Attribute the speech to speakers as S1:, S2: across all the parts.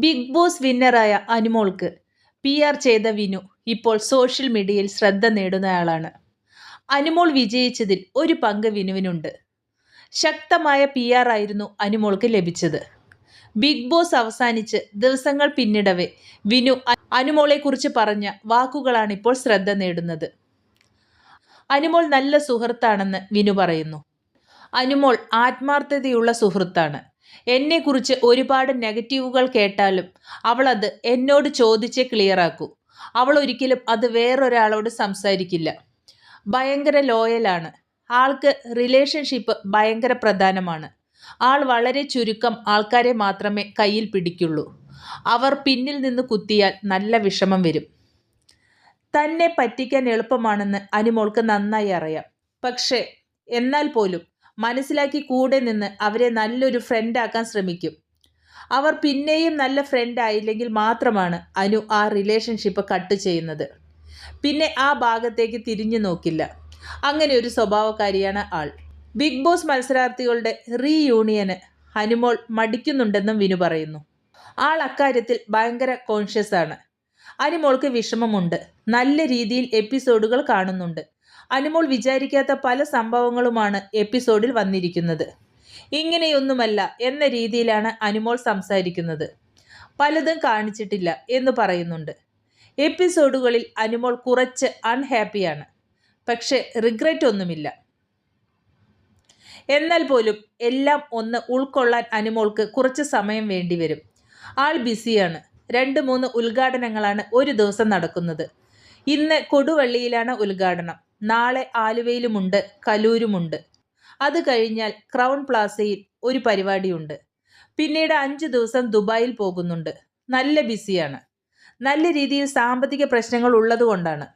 S1: Big boss വിന്നറായ അനുമോൾക്ക് P R ചെയ്ത വിനു ഇപ്പോൾ സോഷ്യൽ മീഡിയയിൽ ശ്രദ്ധ നേടുന്നയാളാണ്. അനുമോൾ വിജയിച്ചതിൽ ഒരു പങ്ക് വിനുവിനുണ്ട്. ശക്തമായ പി ആർ ആയിരുന്നു അനുമോൾക്ക് ലഭിച്ചത്. ബിഗ് ബോസ് അവസാനിച്ച് ദിവസങ്ങൾ പിന്നിടവേ വിനു അനുമോളെക്കുറിച്ച് പറഞ്ഞ വാക്കുകളാണിപ്പോൾ ശ്രദ്ധ നേടുന്നത്. അനുമോൾ നല്ല സുഹൃത്താണെന്ന് വിനു പറയുന്നു. അനുമോൾ ആത്മാർത്ഥതയുള്ള സുഹൃത്താണ്. എന്നെക്കുറിച്ച് ഒരുപാട് നെഗറ്റീവുകൾ കേട്ടാലും അവൾ അത് എന്നോട് ചോദിച്ചേ ക്ലിയറാക്കൂ അവൾ ഒരിക്കലും അത് വേറൊരാളോട് സംസാരിക്കില്ല. ഭയങ്കര ലോയലാണ് ആൾക്ക് റിലേഷൻഷിപ്പ് ഭയങ്കര പ്രധാനമാണ്. ആൾ വളരെ ചുരുക്കം ആൾക്കാരെ മാത്രമേ കയ്യിൽ പിടിക്കുള്ളൂ. അവർ പിന്നിൽ നിന്ന് കുത്തിയാൽ നല്ല വിഷമം വരും. തന്നെ പറ്റിക്കാൻ എളുപ്പമാണെന്ന് അനുമോൾക്ക് നന്നായി അറിയാം. പക്ഷേ എന്നാൽ പോലും മനസ്സിലാക്കി കൂടെ നിന്ന് അവരെ നല്ലൊരു ഫ്രണ്ടാക്കാൻ ശ്രമിക്കും. അവർ പിന്നെയും നല്ല ഫ്രണ്ട് ആയില്ലെങ്കിൽ മാത്രമാണ് അനു ആ റിലേഷൻഷിപ്പ് കട്ട് ചെയ്യുന്നത്. പിന്നെ ആ ഭാഗത്തേക്ക് തിരിഞ്ഞു നോക്കില്ല. അങ്ങനെ ഒരു സ്വഭാവക്കാരിയാണ് ആൾ. ബിഗ് ബോസ് മത്സരാർത്ഥികളുടെ റീയൂണിയന് ഹനുമോൾ മടിക്കുന്നുണ്ടെന്നും വിനു പറയുന്നു. ആൾ അക്കാര്യത്തിൽ ഭയങ്കര കോൺഷ്യസ് ആണ്. അനുമോൾക്ക് വിഷമമുണ്ട്. നല്ല രീതിയിൽ എപ്പിസോഡുകൾ കാണുന്നുണ്ട്. അനുമോൾ വിചാരിക്കാത്ത പല സംഭവങ്ങളുമാണ് എപ്പിസോഡിൽ വന്നിരിക്കുന്നത്. ഇങ്ങനെയൊന്നുമല്ല എന്ന രീതിയിലാണ് അനുമോൾ സംസാരിക്കുന്നത്. പലതും കാണിച്ചിട്ടില്ല എന്ന് പറയുന്നുണ്ട്. എപ്പിസോഡുകളിൽ അനുമോൾ കുറച്ച് അൺഹാപ്പിയാണ് പക്ഷേ റിഗ്രറ്റ് ഒന്നുമില്ല. എന്നാൽ പോലും എല്ലാം ഒന്ന് ഉൾക്കൊള്ളാൻ അനുമോൾക്ക് കുറച്ച് സമയം വേണ്ടി വരും. ആൾ ബിസിയാണ്. രണ്ട് മൂന്ന് ഉദ്ഘാടനങ്ങളാണ് ഒരു ദിവസം നടക്കുന്നത്. ഇന്ന് കൊടുവള്ളിയിലാണ് ഉദ്ഘാടനം. നാളെ ആലുവയിലുമുണ്ട് കലൂരുമുണ്ട്. അത് കഴിഞ്ഞാൽ ക്രൗൺ പ്ലാസയിൽ ഒരു പരിപാടിയുണ്ട്. പിന്നീട് അഞ്ച് ദിവസം ദുബായിൽ പോകുന്നുണ്ട്. നല്ല ബിസിയാണ്. നല്ല രീതിയിൽ സാമ്പത്തിക പ്രശ്നങ്ങൾ ഉള്ളതുകൊണ്ടാണ്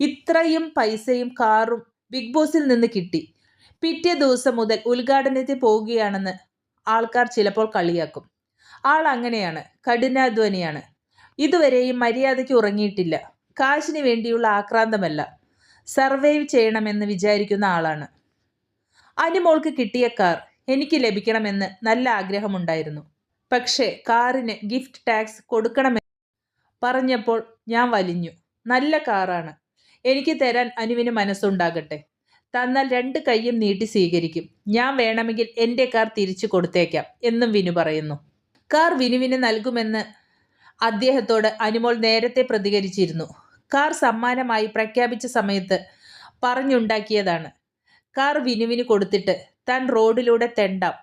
S1: ഇത്രയും പൈസയും കാറും ബിഗ് ബോസിൽ നിന്ന് കിട്ടി. പിറ്റേ ദിവസം മുതൽ ഉദ്ഘാടനത്തിൽ പോവുകയാണെന്ന് ആൾക്കാർ ചിലപ്പോൾ കളിയാക്കും. ആൾ അങ്ങനെയാണ് കഠിനാധ്വാനിയാണ്. ഇതുവരെയും മര്യാദയ്ക്ക് ഉറങ്ങിയിട്ടില്ല. കാശിന് വേണ്ടിയുള്ള ആക്രാന്തമല്ല. സർവൈവ് ചെയ്യണമെന്ന് വിചാരിക്കുന്ന ആളാണ്. അനുമോൾക്ക് കിട്ടിയ കാർ എനിക്ക് ലഭിക്കണമെന്ന് നല്ല ആഗ്രഹമുണ്ടായിരുന്നു. പക്ഷേ കാറിന് ഗിഫ്റ്റ് ടാക്സ് കൊടുക്കണമെന്ന് പറഞ്ഞപ്പോൾ ഞാൻ വലിഞ്ഞു. നല്ല കാറാണ്. എനിക്ക് തരാൻ അനുവിന് മനസ്സുണ്ടാകട്ടെ. തന്നാൽ രണ്ട് കൈയും നീട്ടി സ്വീകരിക്കും. ഞാൻ വേണമെങ്കിൽ എന്റെ കാർ തിരിച്ചു കൊടുത്തേക്കാം എന്നും വിനു പറയുന്നു. കാർ വിനുവിന് നൽകുമെന്ന് അദ്ദേഹത്തോട് അനുമോൾ നേരത്തെ പ്രതികരിച്ചിരുന്നു. കാർ സമ്മാനമായി പ്രഖ്യാപിച്ച സമയത്ത് പറഞ്ഞുണ്ടാക്കിയതാണ്. കാർ വിനുവിന് കൊടുത്തിട്ട് താൻ റോഡിലൂടെ തെണ്ടാം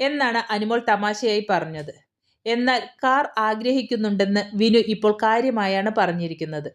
S1: എന്നാണ് അനുമോൾ തമാശയായി പറഞ്ഞത്. എന്നാൽ കാർ ആഗ്രഹിക്കുന്നുണ്ടെന്ന് വിനു ഇപ്പോൾ കാര്യമായാണ് പറഞ്ഞിരിക്കുന്നത്.